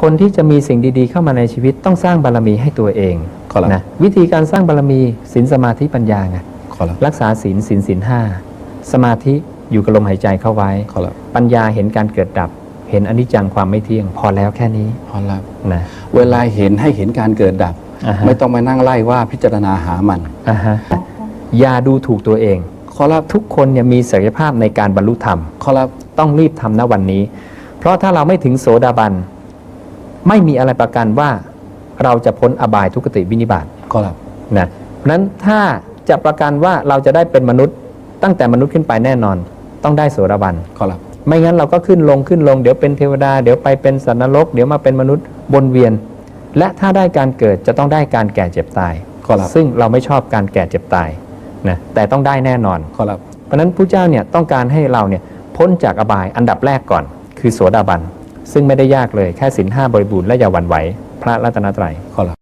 คนที่จะมีสิ่งดีๆ เข้ามาในชีวิตต้องสร้างบารมีให้ตัวเองขอรับ นะวิธีการสร้างบารมีศีลสมาธิปัญญาไงขอรับรักษาศีลศีลศีลห้าสมาธิอยู่กับลมหายใจเข้าไว้ ขอรับปัญญาเห็นการเกิดดับ เห็นอนิจจังความไม่เที่ยง พอแล้วแค่นี้ขอรับ นะ เวลาเห็นให้เห็นการเกิดดับ อ่าฮะ ไม่ต้องมานั่งไล่ว่าพิจารณาหามัน อ่าฮะอย่าดูถูกตัวเอง ขอรับ ทุกคนเนี่ยมีศักยภาพในการบรรลุธรรม ขอรับ ต้องรีบทำณวันนี้ เพราะถ้าเราไม่ถึงโสดาบัน ไม่มีอะไรประกันว่าเราจะพ้นอบายทุกขติวินิบาตขอรับนะเพราะฉะนั้นถ้าจะประกันว่าเราจะได้เป็นมนุษย์ ตั้งแต่มนุษย์ขึ้นไปแน่นอน ต้องได้โสดาบันขอรับไม่งั้นเราก็ขึ้นลงขึ้นลงเดี๋ยวเป็นเทวดา เดี๋ยวไปเป็นสัตว์นรก เดี๋ยวมาเป็นมนุษย์วนเวียน และถ้าได้การเกิดจะต้องได้การแก่เจ็บตายขอรับซึ่งเราไม่ชอบการแก่เจ็บตายนะแต่ต้องได้แน่นอนขอรับเพราะฉะนั้นพระเจ้าเนี่ยต้องการให้เราเนี่ยพ้นจากอบายอันดับแรกก่อน คือโสดาบัน ซึ่งไม่ได้ยากเลยแค่สินห้าบริบูรณ์และอย่าหวั่นไหว พระรัตนตรัยขอรับ